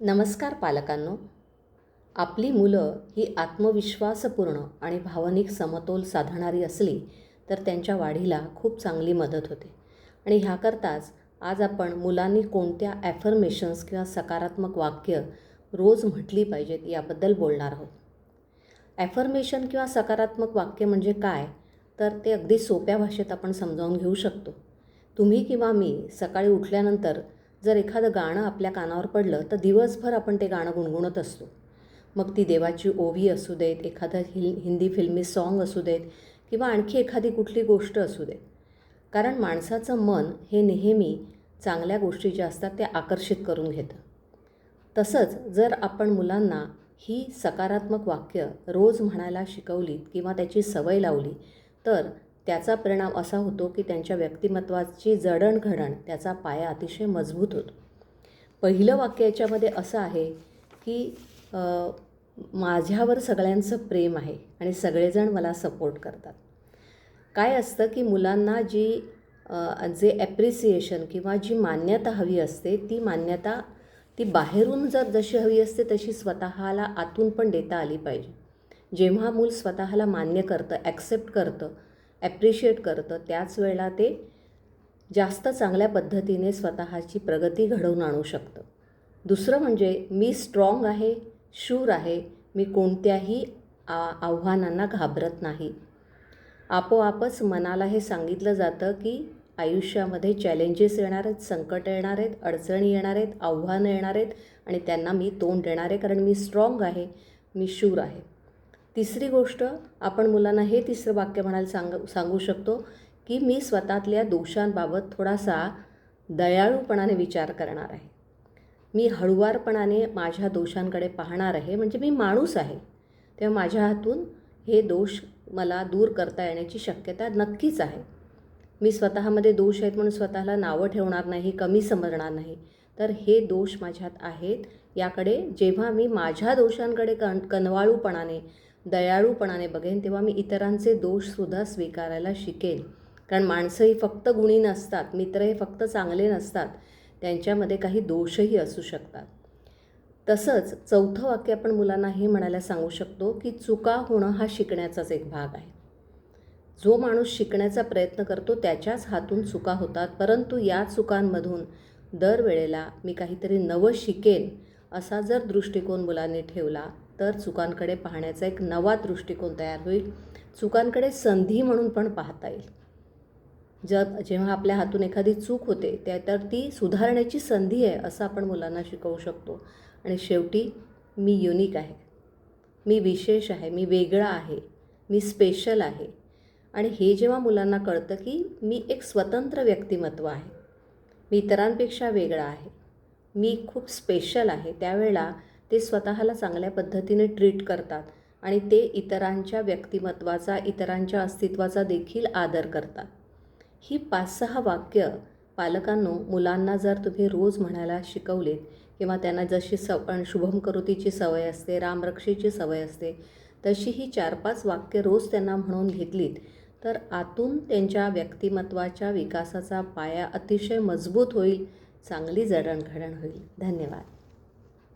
नमस्कार पालकांनो. आपली मुलं ही आत्मविश्वासपूर्ण आणि भावनिक समतोल साधणारी असली तर त्यांच्या वाढीला खूप चांगली मदत होते. आणि ह्याकरताच आज आपण मुलांनी कोणत्या ॲफर्मेशन्स किंवा सकारात्मक वाक्य रोज म्हटली पाहिजेत याबद्दल बोलणार आहोत. ॲफर्मेशन किंवा सकारात्मक वाक्य म्हणजे काय? तर ते अगदी सोप्या भाषेत आपण समजावून घेऊ शकतो. तुम्ही किंवा मी सकाळी उठल्यानंतर जर एखादं गाणं आपल्या कानावर पडलं तर दिवसभर आपण ते गाणं गुणगुणत असतो. मग ती देवाची ओवी असू देत एखादं हि हिंदी फिल्मी सॉन्ग असू देत किंवा आणखी एखादी कुठली गोष्ट असू देत. कारण माणसाचं मन हे नेहमी चांगल्या गोष्टी ज्या असतात त्या आकर्षित करून घेतं. तसंच जर आपण मुलांना ही सकारात्मक वाक्य रोज म्हणायला शिकवलीत किंवा त्याची सवय लावली तर त्याचा परिणाम असा होतो की त्यांच्या व्यक्तिमत्वाची जडणघडण त्याचा पाया अतिशय मजबूत होतो. पहिलं वाक्य याच्यामध्ये असं आहे की माझ्यावर सगळ्यांचं प्रेम आहे आणि सगळेजण मला सपोर्ट करतात. काय असतं की मुलांना जी जे ॲप्रिसिएशन किंवा जी मान्यता हवी असते ती मान्यता ती बाहेरून जर जशी हवी असते तशी स्वतःला आतून पण देता आली पाहिजे. जेव्हा मूल स्वतःला मान्य करतं ॲक्सेप्ट करतं ॲप्रिशिएट करतं. त्याच वेळेला ते जास्त चांगल्या पद्धतीने स्वतःची प्रगती घडवून आणू शकतं. दुसरं म्हणजे मी स्ट्रॉंग आहे शूर आहे मी कोणत्याही आ आव्हानांना घाबरत नाही. आपोआपच मनाला हे सांगितलं जातं की आयुष्यामध्ये चॅलेंजेस येणार आहेत संकट येणार आहेत अडचणी येणार आहेत आव्हानं येणार आहेत आणि त्यांना मी तोंड देणार आहे कारण मी स्ट्रॉंग आहे मी शूर आहे. तिसरी गोष्ट आपण मुलांना हे तिसरं वाक्य म्हणायला सांग सांगू शकतो की मी स्वतःतल्या दोषांबाबत थोडासा दयाळूपणाने विचार करणार आहे. मी हळुवारपणाने माझ्या दोषांकडे पाहणार आहे म्हणजे मी माणूस आहे. तेव्हा माझ्या हातून हे दोष मला दूर करता येण्याची शक्यता नक्कीच आहे. मी स्वतःमध्ये दोष आहेत म्हणून स्वतःला नावं ठेवणार नाही कमी समजणार नाही. तर हे दोष माझ्यात आहेत याकडे जेव्हा मी माझ्या दोषांकडे कण कनवाळूपणाने दयाळूपणाने बघेन तेव्हा मी इतरांचे दोषसुद्धा स्वीकारायला शिकेन. कारण माणसं ही फक्त गुणी नसतात मित्र हे फक्त चांगले नसतात त्यांच्यामध्ये काही दोषही असू शकतात. तसंच चौथं वाक्य आपण मुलांना हे म्हणायला सांगू शकतो की चुका होणं हा शिकण्याचाच एक भाग आहे. जो माणूस शिकण्याचा प्रयत्न करतो त्याच्याच हातून चुका होतात परंतु या चुकांमधून दरवेळेला मी काहीतरी नवं शिकेन असा जर दृष्टिकोन मुलांनी ठेवला तर चुकांकडे पाहण्याचा एक नवा दृष्टिकोन तयार होईल. चुकांकडे संधी म्हणून पण पाहता येईल. जर जेव्हा आपल्या हातून एखादी चूक होते त्या तर ती सुधारण्याची संधी आहे असं आपण मुलांना शिकवू शकतो. आणि शेवटी मी युनिक आहे. मी विशेष आहे मी वेगळा आहे मी स्पेशल आहे. आणि हे जेव्हा मुलांना कळतं की मी एक स्वतंत्र व्यक्तिमत्व आहे. मी इतरांपेक्षा वेगळा आहे. मी खूप स्पेशल आहे. त्यावेळेला ते स्वतःला चांगल्या पद्धतीने ट्रीट करतात आणि ते इतरांच्या व्यक्तिमत्वाचा इतरांच्या अस्तित्वाचा देखील आदर करतात. ही पाच सहा वाक्य पालकांनो मुलांना जर तुम्ही रोज म्हणायला शिकवलीत किंवा त्यांना जशी सव शुभम करोतीची सवय असते रामरक्षेची सवय असते तशी ही चार पाच वाक्य रोज त्यांना म्हणून घेतलीत तर आतून त्यांच्या व्यक्तिमत्वाच्या विकासाचा पाया अतिशय मजबूत होईल चांगली जडणघडण होईल. धन्यवाद.